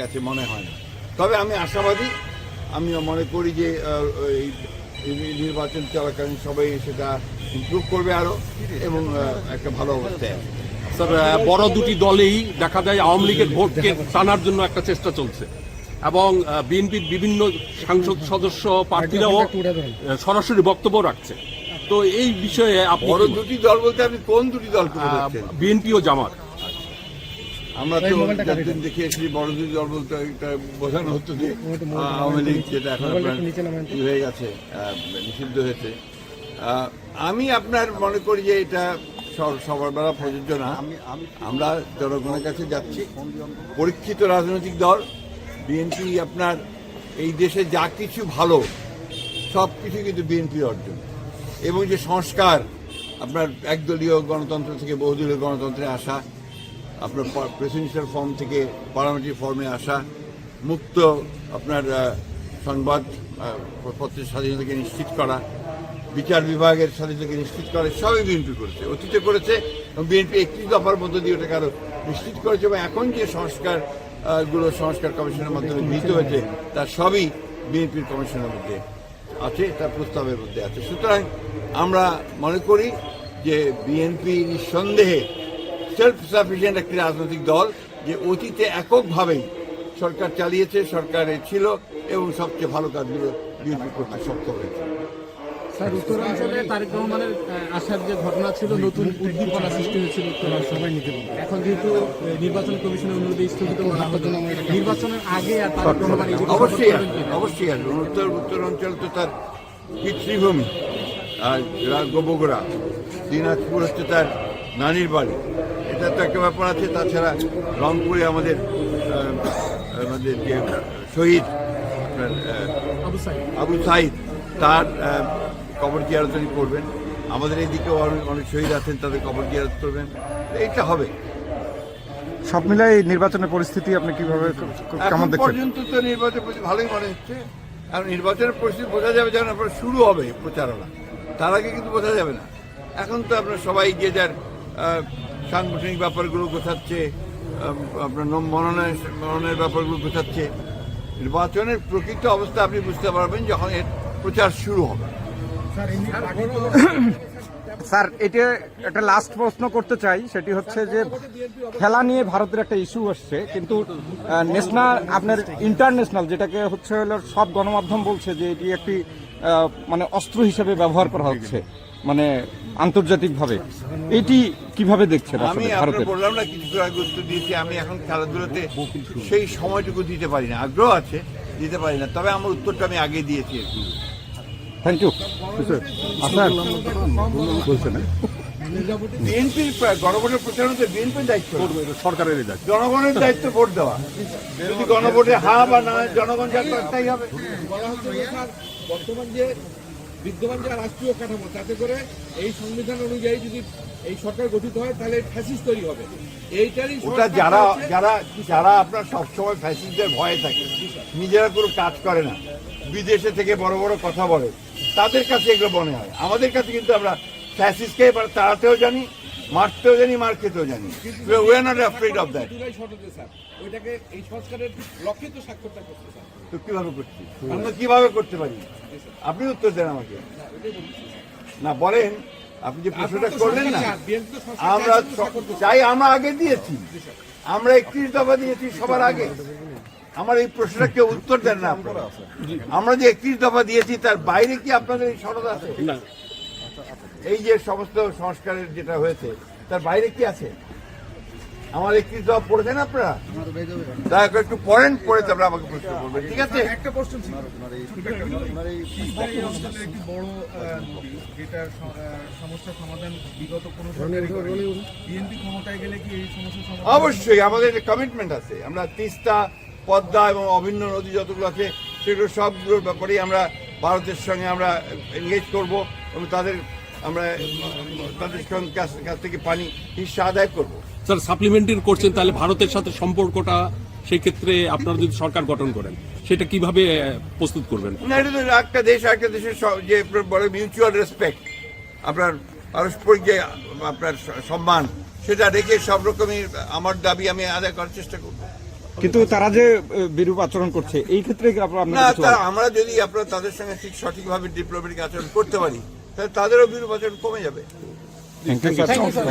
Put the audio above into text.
কাছে মনে হয় না। তবে আমি আশাবাদী আমিও মনে করি যে এই এই নির্বাচন চলাকালীন সবাই সেটা ইমপ্রুভ করবে আরও এবং একটা ভালো অবস্থায় স্যার বড় দুটি দলেই দেখা যায় আওয়ামী লীগের ভোটকে টানার জন্য একটা চেষ্টা চলছে। এবং বিএনপির বিভিন্ন সাংসদ সদস্য প্রার্থীরাও সরাসরি বক্তব্য রাখছে। তো এই বিষয়ে বড় দুটি দল বলতে আপনি কোন দুটি দল বিএনপি ও জামাত। আমরা তো যতদিন দেখে এসেছি বড় দুটি দল বলতে এটা বোঝানো হতো যে আওয়ামী লীগ যেটা এখন হয়ে গেছে নিষিদ্ধ হয়েছে। আমি আপনার মনে করি যে এটা সব- সবার বেলা প্রযোজ্য না। আমরা জনগণের কাছে যাচ্ছি। পরীক্ষিত রাজনৈতিক দল বিএনপি আপনার এই দেশে যা কিছু ভালো সব কিছু কিন্তু বিএনপি অর্জন। এবং যে সংস্কার আপনার একদলীয় গণতন্ত্র থেকে বহুদলীয় গণতন্ত্রে আসা আপনার প্রেসিডেন্সিয়াল ফর্ম থেকে পার্লামেন্টারি ফর্মে আসা, মুক্ত আপনার সংবাদ পত্রের স্বাধীনতাকে নিশ্চিত করা, বিচার বিভাগের স্বাধীনতাকে নিশ্চিত করা, সবই বিএনপি করেছে, অতীতে করেছে এবং বিএনপি একটি দফার মধ্য দিয়ে ওটাকে আরও নিশ্চিত করেছে এবং এখন যে সংস্কারগুলো সংস্কার কমিশনের মাধ্যমে গৃহীত হয়েছে, তার সবই বিএনপির কমিশনের মধ্যে আছে, তার প্রস্তাবের মধ্যে আছে। সুতরাং আমরা মনে করি যে বিএনপি নিঃসন্দেহে সেলফ সাফিসিয়েন্ট একটি রাজনৈতিক দল যে অতীতে এককভাবেই সরকার চালিয়েছে সরকারে ছিল এবং সবচেয়ে ভালো কাজগুলো বিএনপি করতে সক্ষম হয়েছে। স্যার উত্তরাঞ্চলে তারেক রহমানের আসার যে ঘটনা ছিল নতুন উদ্দীপনা সৃষ্টি হয়েছিল উত্তরাঞ্চলে এখন যেহেতু নির্বাচন কমিশনের স্থগিত নির্বাচনের আগে আর তারেক রহমান অবশ্যই? অবশ্যই আসবে। উত্তর উত্তরাঞ্চল তো তার পিতৃভূমি। আর বগুড়া দিনাজপুর হচ্ছে তার নানির বাড়ি। এটা তো একটা ব্যাপার আছে তাছাড়া রংপুরে আমাদের আমাদের যে শহীদ আবু সাইদ। আবু সাইদ তার কবর জিয়ারতনি করবেন। আমাদের এইদিকেও অনেক অনেক শহীদ আছেন তাদের কবর জিয়ারত করবেন। এইটা হবে। সব মিলাই নির্বাচনের পরিস্থিতি আপনি কীভাবে কেমন দেখছেন? পর্যন্ত তো নির্বাচন পরিস্থিতি ভালোই মনে হচ্ছে। আর নির্বাচনের পরিস্থিতি বোঝা যাবে যখন আপনার শুরু হবে প্রচারণা তার আগে কিন্তু বোঝা যাবে না। এখন তো আপনার সবাই যে যার সাংগঠনিক ব্যাপারগুলো গোছাচ্ছে আপনার মনোনয়ন মনোনয়নের ব্যাপারগুলো গোছাচ্ছে। নির্বাচনের প্রকৃত অবস্থা আপনি বুঝতে পারবেন যখন এর প্রচার শুরু হবে। স্যার এটা একটা লাস্ট প্রশ্ন করতে চাই সেটি হচ্ছে যে খেলা নিয়ে ভারতের একটা ইস্যু আসছে কিন্তু ন্যাশনাল আপনার ইন্টারন্যাশনাল যেটাকে হচ্ছে হলো সব গণমাধ্যম বলছে যে এটি একটি মানে অস্ত্র হিসেবে ব্যবহার করা হচ্ছে। মানে আন্তর্জাতিকভাবে। এটি কীভাবে দেখছেন আমি আসলে আপনার বললাম না কিছু আগে উত্তর দিয়েছি আমি এখন খেলাধুলাতে সেই সময়টুকু দিতে পারি না আগ্রহ আছে দিতে পারি না। তবে আমার উত্তরটা আমি আগে দিয়েছি আর কি। থ্যাংক ইউ আপনার বলছেন বিএনপির গণভোটের প্রচারণা তো বিএনপির দায়িত্ব। সরকারের দায়িত্ব। জনগণের দায়িত্ব ভোট দেওয়া। যদি গণভোটে হা বা না জনগণ যা করে তাই হবে। বলা হচ্ছে যে স্যার বর্তমান যে বিদ্যমান যা রাষ্ট্রীয় কাঠামো তাতে করে এই সংবিধান অনুযায়ী যদি এই সরকার গঠিত হয় তাহলে ফ্যাসিস তৈরি হবে। এইটারই ওটা যারা যারা যারা আপনার সবসময় ফ্যাসিসদের ভয়ে থাকে নিজেরা কোনো কাজ করে না বিদেশে থেকে বড় বড় কথা বলে তাদের কাছে এগুলো মনে হয়। আমাদের কাছে কিন্তু আমরা ফ্যাসিসকে এবার তাড়াতেও জানি মারতেও জানি মার খেতেও জানি we not afraid of that দুটাই সঠতে স্যার। ওইটাকে এই সংস্কারের লক্ষ্যে তো স্বাক্ষরটা করতে তো কীভাবে করছি? আমরা কীভাবে করতে পারি? আপনি উত্তর দেন আমাকে। না বলেন আপনি যে প্রশ্নটা করলেন না আমরা চাই আমরা আগে দিয়েছি। আমরা একত্রিশ দফা দিয়েছি সবার আগে। আমার এই প্রশ্নটা কেউ উত্তর দেন না আপনারা। আমরা যে একত্রিশ দফা দিয়েছি তার বাইরে কি আপনাদের এই সনদ আছে? না। এই যে সমস্ত সংস্কারের যেটা হয়েছে তার বাইরে কি আছে? আমার একত্রিশ দফা পড়েছেন আপনারা? দয়া করে একটু পড়েন পড়ে তারপরে আমাকে প্রশ্ন করবেন ঠিক আছে? একটা প্রশ্ন ছিল। একটি বড় যেটার সমাধান বিগত কোনো বিএনপি ক্ষমতায় গেলে কি এই অবশ্যই আমাদের কমিটমেন্ট আছে আমরা তিস্তা পদ্মা এবং অভিন্ন নদী যতগুলো আছে সেগুলো সবগুলোর ব্যাপারেই আমরা ভারতের সঙ্গে আমরা এনগেজ করব এবং তাদের আমরা তাদের কাছ থেকে পানি হিসা আদায় করব। স্যার সাপ্লিমেন্টারি করছেন তাহলে ভারতের সাথে সম্পর্কটা সেই ক্ষেত্রে আপনারা যদি সরকার গঠন করেন সেটা কীভাবে প্রস্তুত করবেন? না এটা তো একটা দেশ একটা দেশের যে বলে মিউচুয়াল রেসপেক্ট আপনার পারস্পরিক যে আপনার সম্মান সেটা রেখে সব রকমের আমার দাবি আমি আদায় করার চেষ্টা করব। কিন্তু তারা যে বিরূপ আচরণ করছে এই ক্ষেত্রে আমরা যদি আপনারা তাদের সঙ্গে ঠিক সঠিকভাবে ডিপ্লোমেটিক আচরণ করতে পারি তাহলে তাদেরও বিরূপ কমে যাবে। Thank you sir